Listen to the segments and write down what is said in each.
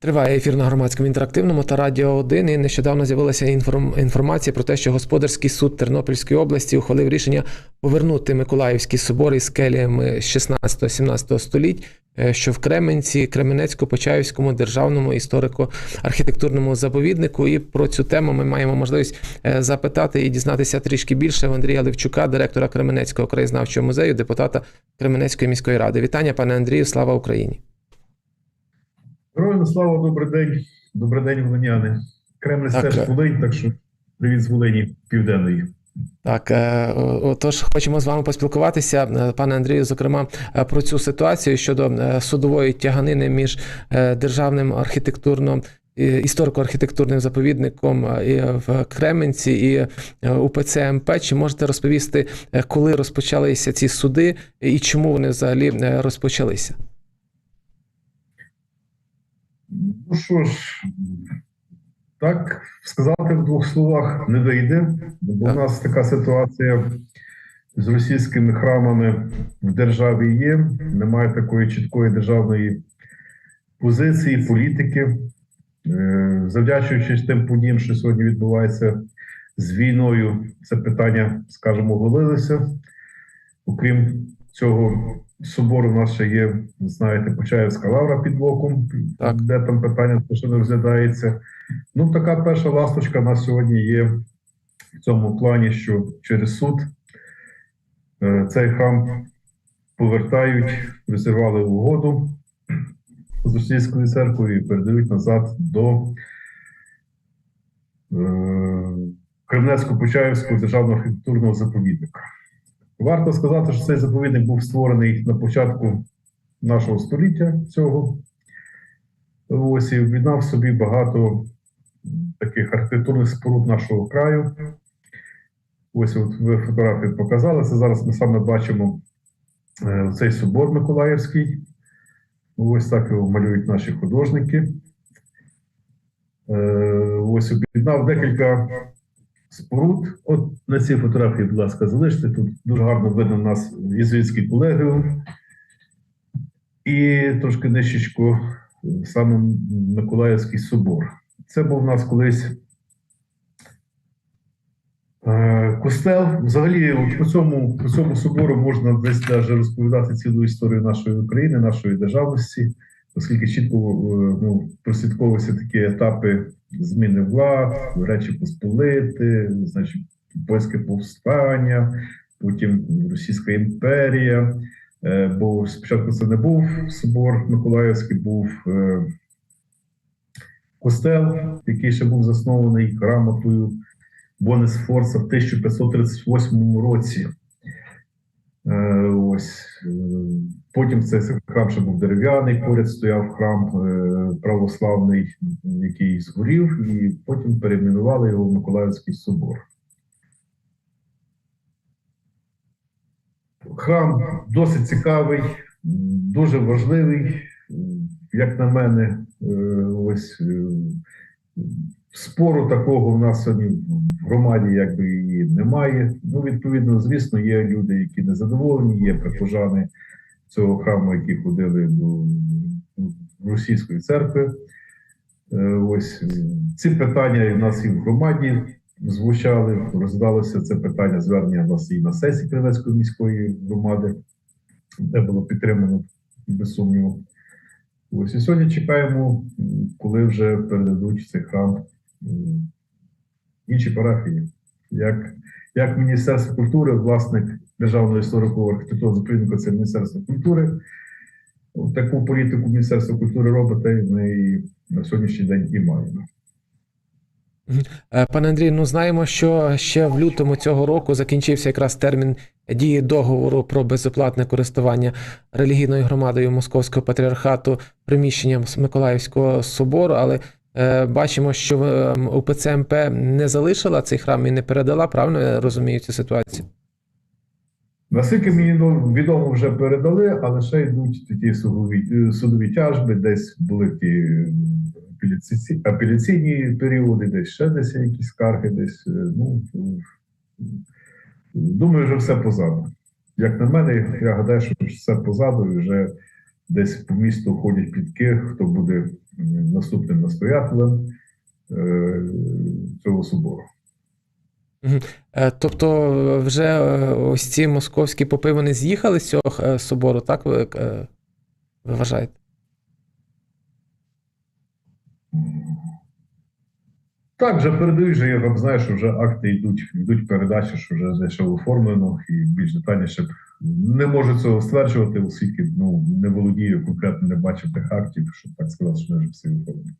Триває ефір на громадському інтерактивному та радіо 1. І нещодавно з'явилася інформ- інформація про те, що господарський суд Тернопільської області ухвалив рішення повернути Миколаївський собор із келіями 16-17 століть, е, що в Кременці, Кременецько-Почаївському державному історико-архітектурному заповіднику. І про цю тему ми маємо можливість е, запитати і дізнатися трішки більше в Андрія Левчука, директора Кременецького краєзнавчого музею, депутата Кременецької міської ради. Вітання, пане Андрію, слава Україні! Героям слава, добрий день. Добрий день, волиняни. Кремль Так, теж е. Волинь, так що привіт з Волині Південної. Так, е, отож, хочемо з вами поспілкуватися, е, пане Андрію, зокрема, е, про цю ситуацію щодо е, судової тяганини між е, державним архітектурно. Історико-архітектурним заповідником е, і в Кременці і е, УПЦ МП. Чи можете розповісти, е, коли розпочалися ці суди і чому вони взагалі е, розпочалися? Ну що ж, так сказати в двох словах не вийде, бо Так. в нас така ситуація з російськими храмами в державі є. Немає такої чіткої державної позиції, політики. Е, Завдячуючи тим подіям, що сьогодні відбувається з війною, це питання, скажімо, оголилося. Окрім цього, собору у нас ще є, знаєте, Почаївська лавра під боком, Так. де там питання ще не розглядається. Ну, така перша ласточка на сьогодні є в цьому плані, що через суд е, цей храм повертають, розірвали угоду з російською церквою і передають назад до е, Кремлецько-Почаївського державного архітектурного заповідника. Варто сказати, що цей заповідник був створений на початку нашого століття цього. Ось і об'єднав собі багато таких архітектурних споруд нашого краю. Ось от ви фотографії показали. Це зараз ми саме бачимо е, цей собор Миколаївський. Ось так його малюють наші художники. Е, Ось об'єднав декілька споруд. От на цій фотографії, будь ласка, залиште. Тут дуже гарно видно нас єзуїтський колегіум. І трошки нижчечко саме Миколаївський собор. Це був у нас колись е, костел. Взагалі, по цьому, по цьому собору можна десь даже розповідати цілу історію нашої України, нашої державності, оскільки чітко е, ну, прослідковуються такі етапи зміни влад, Речі Посполити, значить, польське повстання, потім Російська імперія. Е, Бо спочатку це не був собор Миколаївський, був е, костел, який ще був заснований грамотою Бонес Форса в 1538 році. Ось потім цей храм ще був дерев'яний, поряд стояв храм е, православний, який згорів, і потім перейменували його в Миколаївський собор. Храм досить цікавий, дуже важливий, як на мене. Е, Ось е, спору такого в нас сьогодні в громаді якби її немає. Ну, відповідно, звісно, є люди, які незадоволені, є прихожани цього храму, які ходили до російської церкви. Е, Ось е, ці питання в нас і в громаді звучали, роздалося це питання звернення в нас і на сесії Кривецької міської громади, де було підтримано без сумніву. Ось і сьогодні чекаємо, коли вже передадуть цей храм інші парафії. Як, як Міністерство культури, власник Державного історико архітектурного заповідника, це Міністерство культури. Таку політику Міністерство культури робить, й ми і на сьогоднішній день і маємо. Е, Пане Андрій, ну знаємо, що ще в лютому цього року закінчився якраз термін дії договору про безоплатне користування релігійною громадою Московського патріархату приміщенням Миколаївського собору, але е, бачимо, що е, УПЦ МП не залишила цей храм і не передала. Правильно я розумію цю ситуацію? Наскільки мені відомо- відомо, вже передали, але ще йдуть такі судові, судові тяжби, десь були ті апеляційні періоди, десь ще десь якісь скарги, десь. е, Ну, думаю, вже все позаду. Як на мене, я гадаю, що все позаду і вже десь по місту ходять плітки, хто буде наступним настоятелем е, цього собору. Е, Тобто, е, вже е, ось ці московські попи вони з'їхали з цього собору, так ви, ви вважаєте? Так, вже передають, вже я там знаю, що вже акти йдуть, йдуть передачі, що вже дещо оформлено і більш детальніше. Не можу цього стверджувати, оскільки ну, не володію конкретно, не бачив тих актів, щоб так сказати, що вже всі оформлені.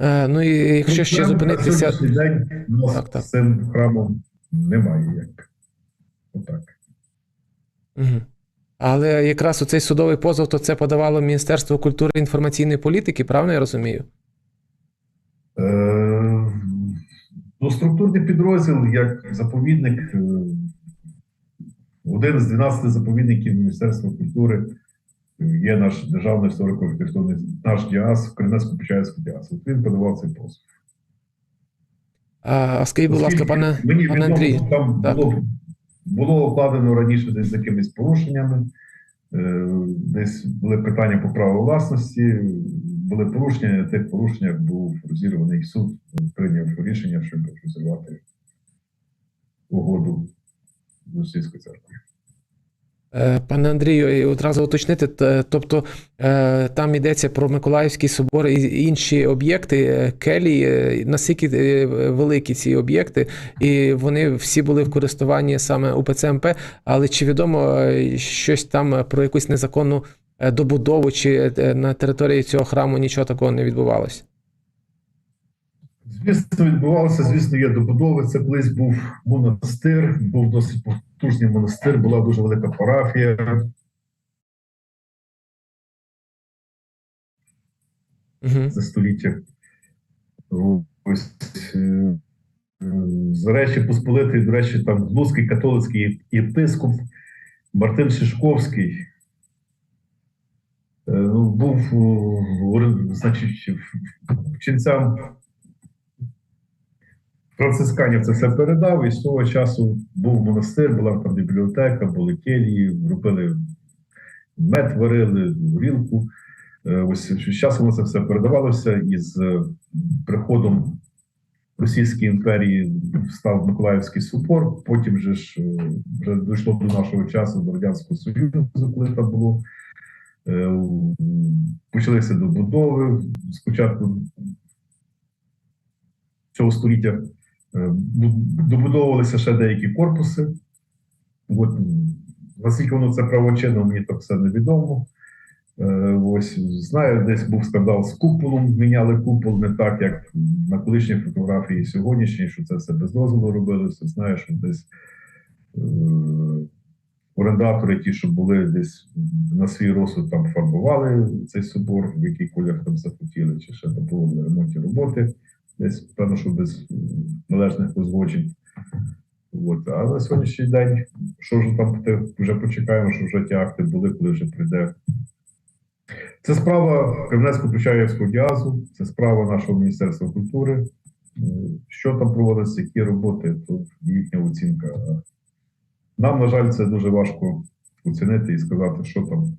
Е, Ну і якщо ще на зупинитися. сьогоднішній день у нас Так, так. з цим храмом немає як. Отак. Мгм. Але якраз у цей судовий позов, то це подавало Міністерство культури і інформаційної політики, правильно я розумію? Е, ну, структурний підрозділ як заповідник, е, один з 12 заповідників Міністерства культури є наш державний історико-архітектурний наш діас, Кремецько-Почаївський діас. От він подавав цей позов. А, скажіть, будь ласка, пане, мені пане відомо, Андрій, там так. було, було окладено раніше десь з якимись порушеннями, е, десь були питання по праву власності, були порушення, на тих порушеннях був розірваний суд, прийняв рішення, щоб розірвати угоду з російською церквою. Е, Пане Андрію, одразу уточнити, тобто е, там йдеться про Миколаївський собор і інші об'єкти, е, келії, наскільки великі ці об'єкти, і вони всі були в користуванні саме УПЦ МП, але чи відомо щось там про якусь незаконну добудову, чи на території цього храму нічого такого не відбувалося? Звісно, відбувалося, звісно, є добудови. Це колись був монастир, був досить потужний монастир, була дуже велика парафія. Угу. за століття. Ось е, е, з речі Посполитий, до речі, там Луцький католицький єпископ Мартин Шишковський. е, ну, Був значить, вченцям францисканів це все передав, і з того часу був монастир, була там бібліотека, були келії, робили мед варили, горілку. Е, Ось з часом це все передавалося, і з е, приходом Російської імперії став Миколаївський супор. Потім же ж е, вже дійшло до нашого часу до Радянського Союзу, коли там було. Почалися добудови. Спочатку цього століття добудовувалися ще деякі корпуси. От, наскільки воно це правочинно, мені так все невідомо. Е, Ось знаю, десь був скандал з куполом. Міняли купол не так, як на колишній фотографії сьогоднішній, що це все без дозволу робилося. Знаю, що десь е, орендатори, ті, що були десь на свій розсуд, там фарбували цей собор, в який колір там захотіли, чи ще там проводили ремонтні роботи. Десь певно, що без належних узгоджень. От. А на сьогоднішній день, що ж там вже почекаємо, що вже ті акти були, коли вже прийде це справа Кремлецько-Почаївського діазу, це справа нашого Міністерства культури. Е, Що там проводиться, які роботи, то їхня оцінка. Нам, на жаль, це дуже важко оцінити і сказати, що там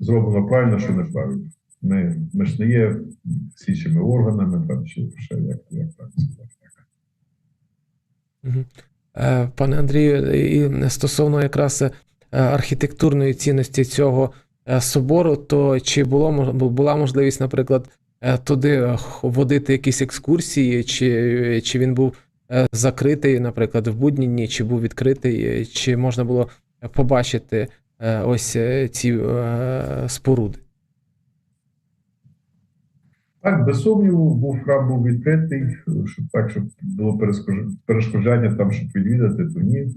зроблено правильно, що неправильно. Ми, ми ж не є слідчими органами, там, чи ще як, як так. Е, Пане Андрію, і стосовно якраз е, архітектурної цінності цього е, собору, то чи було була можливість, наприклад, туди водити якісь екскурсії, чи, чи він був закритий, наприклад, в будні дні, чи був відкритий, чи можна було побачити ось ці споруди? Так, без сумніву, був храм був відкритий, щоб так, щоб було перешкоджання там, щоб відвідати, то ні.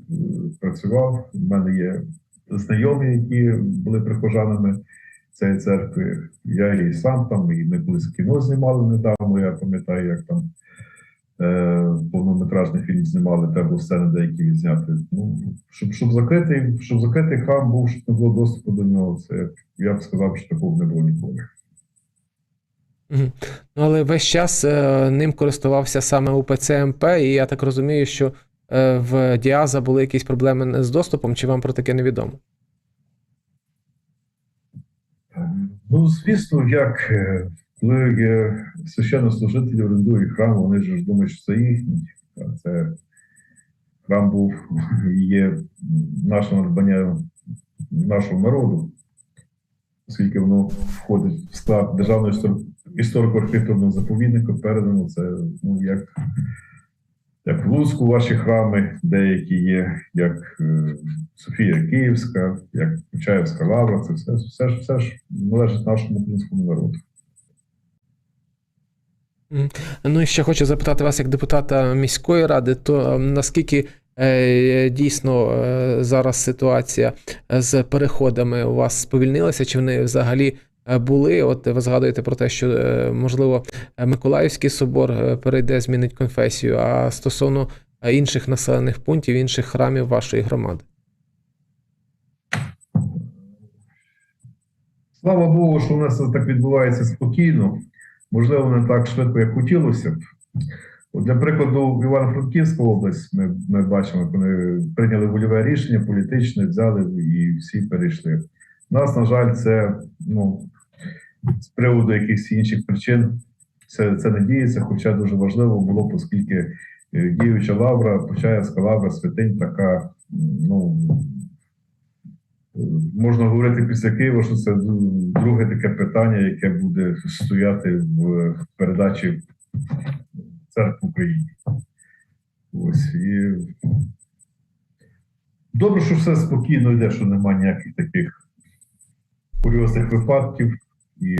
Працював. У мене є знайомі, які були прихожанами цієї церкви. Я і сам там, і ми колись кіно знімали недавно. Я пам'ятаю, як там е, повнометражний фільм знімали, треба було сцени деякі відзняти. Ну, щоб, щоб закритий, щоб закритий храм був, щоб не було доступу до нього, це я б сказав, що такого не було ніколи. Ну, але весь час е, ним користувався саме УПЦ МП, і я так розумію, що е, в Діаза були якісь проблеми з доступом, чи вам про таке невідомо? Ну, звісно, як е, коли священнослужителі орендують храм, вони ж думають, що це їхній. Це храм був є наше надбання нашого народу, оскільки воно входить в склад державного істор- історико-архітектурного заповідника, передано це ну, як, як в Луцьку ваші храми, деякі є, як е, Софія Київська, як Почаївська лавра, це все, все, ж- все ж належить нашому українському народу. Ну і ще хочу запитати вас, як депутата міської ради, то е, наскільки е, дійсно зараз ситуація з переходами у вас сповільнилася, чи вони взагалі були? От ви згадуєте про те, що е, можливо е, Миколаївський собор е, перейде, змінить конфесію, а стосовно е, інших населених пунктів, інших храмів вашої громади. Слава Богу, що у нас це так відбувається спокійно, можливо, не так швидко, як хотілося б. Для прикладу, в Івано-Франківську область ми, ми бачимо, вони прийняли вольове рішення, політичне, взяли і всі перейшли. У нас, на жаль, це ну, з приводу якихось інших причин це, це не діється, хоча дуже важливо було, оскільки е, діюча лавра, Почаївська лавра, святинь така, ну, Можна говорити після Києва, що це друге таке питання, яке буде стояти в передачі церкви Україні. Ось і добре, що все спокійно йде, що немає ніяких таких курйозних випадків. І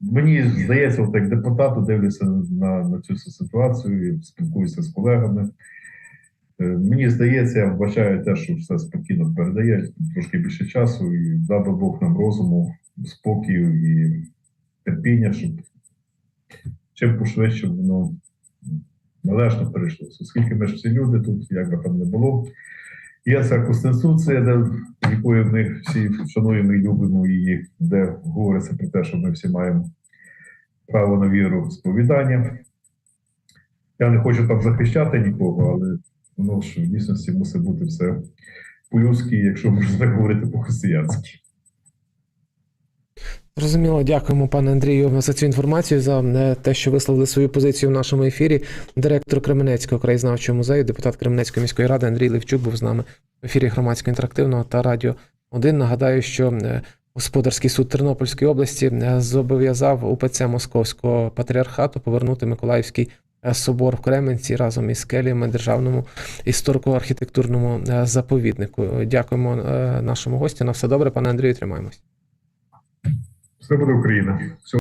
мені здається, от як депутату дивлюся на, на цю ситуацію, спілкуюся з колегами. Е, Мені здається, я вбачаю те, що все спокійно передає, трошки більше часу, і дав Бог нам розуму, спокою і терпіння, щоб чим пошвидше воно належно перейшлося. Оскільки ми ж всі люди тут, як би там не було. Є ця конституція, де, якої ми всі шануємо і любимо її, де говориться про те, що ми всі маємо право на віру сповідання. Я не хочу там захищати нікого, але воно ж в дійсності мусить бути все по-людськи, якщо можна говорити по-християнськи. Зрозуміло, дякуємо, пане Андрію, за цю інформацію, за е, те, що висловили свою позицію в нашому ефірі. Директор Кременецького краєзнавчого музею, депутат Кременецької міської ради Андрій Левчук був з нами в ефірі громадського інтерактивного та радіо 1. Нагадаю, що е, Господарський суд Тернопільської області е, зобов'язав УПЦ Московського патріархату повернути Миколаївський собор в Кременці разом із келіями державному історико-архітектурному заповіднику. Дякуємо нашому гостю. На все добре, пане Андрію, тримаємось. Все буде Україна.